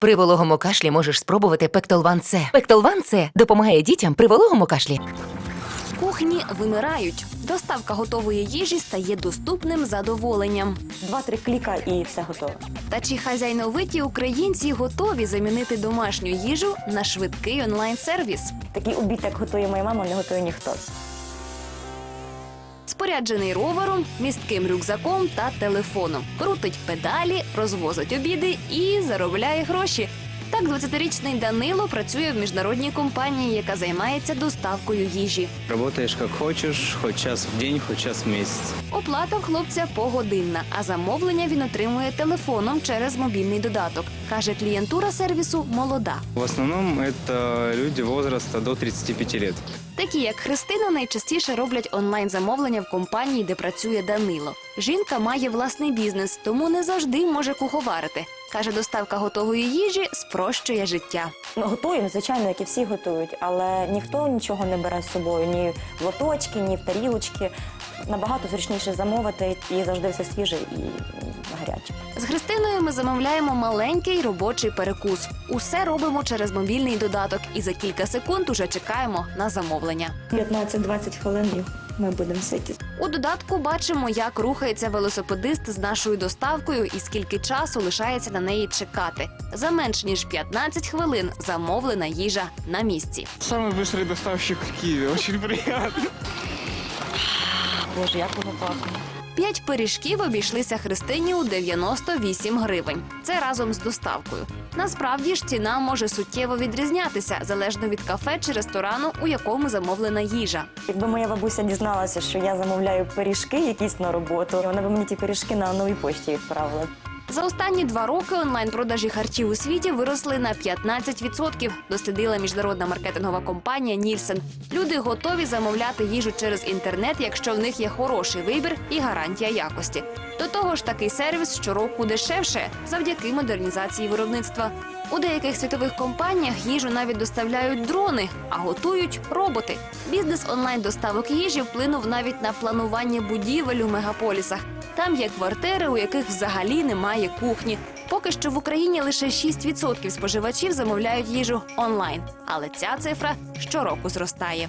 При вологому кашлі можеш спробувати Пектолван С. Пектолван С допомагає дітям при вологому кашлі. Кухні вимирають. Доставка готової їжі стає доступним задоволенням. Два-три кліка і все готово. Та чи хазяйновиті українці готові замінити домашню їжу на швидкий онлайн-сервіс? Такий обід, як готує моя мама, не готує ніхто. Споряджений ровером, містким рюкзаком та телефоном. Крутить педалі, розвозить обіди і заробляє гроші. Так, 20-річний Данило працює в міжнародній компанії, яка займається доставкою їжі. Работаешь как хочешь, хоть час в день, хоть час в месяц. Оплата в хлопця погодинна, а замовлення він отримує телефоном через мобільний додаток. Каже, клієнтура сервісу молода. В основном это люди возраста до 35 лет. Такі як Христина найчастіше роблять онлайн замовлення в компанії, де працює Данило. Жінка має власний бізнес, тому не завжди може куховарити. Каже, доставка готової їжі спрощує життя. Ми готуємо, звичайно, як і всі готують, але ніхто нічого не бере з собою, ні в лоточки, ні в тарілочки. Набагато зручніше замовити і завжди все свіже і гаряче. З Христиною ми замовляємо маленький робочий перекус. Усе робимо через мобільний додаток, і за кілька секунд уже чекаємо на замовлення. 15-20 хвилин ми будемо ситі. У додатку бачимо, як рухається велосипедист з нашою доставкою і скільки часу лишається на неї чекати. За менш ніж 15 хвилин замовлена їжа на місці. Самый быстрый доставщик в Киеве. Очень приятно. Боже, як воно пахне. П'ять пиріжків обійшлися Христині у 98 гривень. Це разом з доставкою. Насправді ж ціна може суттєво відрізнятися залежно від кафе чи ресторану, у якому замовлена їжа. Якби моя бабуся дізналася, що я замовляю пиріжки якісь на роботу, вона б мені ті пиріжки на новій пошті відправила. За останні два роки онлайн-продажі харчів у світі виросли на 15%, дослідила міжнародна маркетингова компанія Нільсен. Люди готові замовляти їжу через інтернет, якщо в них є хороший вибір і гарантія якості. До того ж, такий сервіс щороку дешевше завдяки модернізації виробництва. У деяких світових компаніях їжу навіть доставляють дрони, а готують роботи. Бізнес онлайн доставок їжі вплинув навіть на планування будівель у мегаполісах. Там є квартири, у яких взагалі немає кухні. Поки що в Україні лише 6% споживачів замовляють їжу онлайн, але ця цифра щороку зростає.